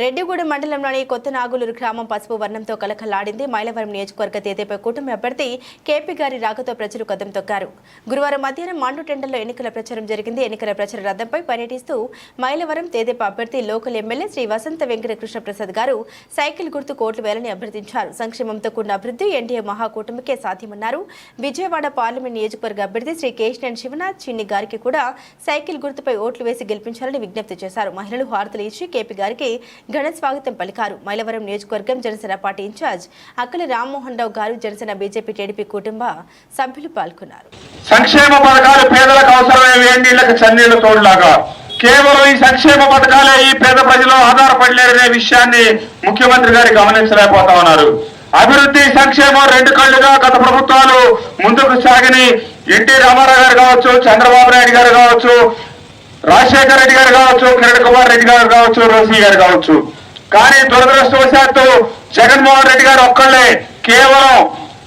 రెడ్డిగూడెం మండలంలోని కొత్త నాగులూరు గ్రామం పసుపు వర్ణంతో కలకలాడింది. మైలవరం నియోజకవర్గ తేదేపై కూటమి అభ్యర్థి కేపీ గారి రాకతో ప్రజలు కదం తొక్కారు. గురువారం మధ్యాహ్నం మాండు టెండర్లో ఎన్నికల ప్రచారం జరిగింది. ఎన్నికల ప్రచార రద్దంపై పర్యటిస్తూ మైలవరం తేదీప అభ్యర్థి లోకల్ ఎమ్మెల్యే శ్రీ వసంత వెంకట ప్రసాద్ గారు సైకిల్ గుర్తు కోట్లు వేలని అభ్యర్థించారు. సంక్షేమంతో కూడిన అభివృద్ధి ఎన్డీఏ మహాకూటమికే సాధ్యమన్నారు. విజయవాడ పార్లమెంట్ నియోజకవర్గ అభ్యర్థి శ్రీ కేశినేని శివనాథ్ చిన్ని గారికి కూడా సైకిల్ గుర్తుపై ఓట్లు వేసి గెలిపించాలని విజ్ఞప్తి చేశారు. మహిళలు హారతలు ఇచ్చి కేపీ గారికి ఘన స్వాగతం పలికారు. మైలవరం నియోజకవర్గం జనసేన పార్టీ ఇన్ఛార్జ్ అక్కల రామ్మోహన్ రావు గారు జనసేన బీజేపీ టీడీపీ కుటుంబ సభ్యులు పాల్గొన్నారు. సంక్షేమ పథకాలు పేదలకు అవసరమైన వేడినీళ్ళకు చన్నీళ్ళ తోడులాగా? కేవలం ఈ సంక్షేమ పథకాలే ఈ పేద ప్రజలు ఆధారపడలేరనే విషయాన్ని ముఖ్యమంత్రి గారు గమనించలేకపోతా ఉన్నారు అభివృద్ధి సంక్షేమం రెండు కళ్ళుగా గత ప్రభుత్వాలు ముందుకు సాగని ఎన్టీ రామారావు గారు కావచ్చు చంద్రబాబు నాయుడు గారు కావచ్చు రాజశేఖర రెడ్డి గారు కావచ్చు కిరణ్ కుమార్ రెడ్డి గారు కావచ్చు రోసి గారు కావచ్చు. కానీ దురదృష్టవశాత్తు జగన్మోహన్ రెడ్డి గారు ఒక్కళ్ళే కేవలం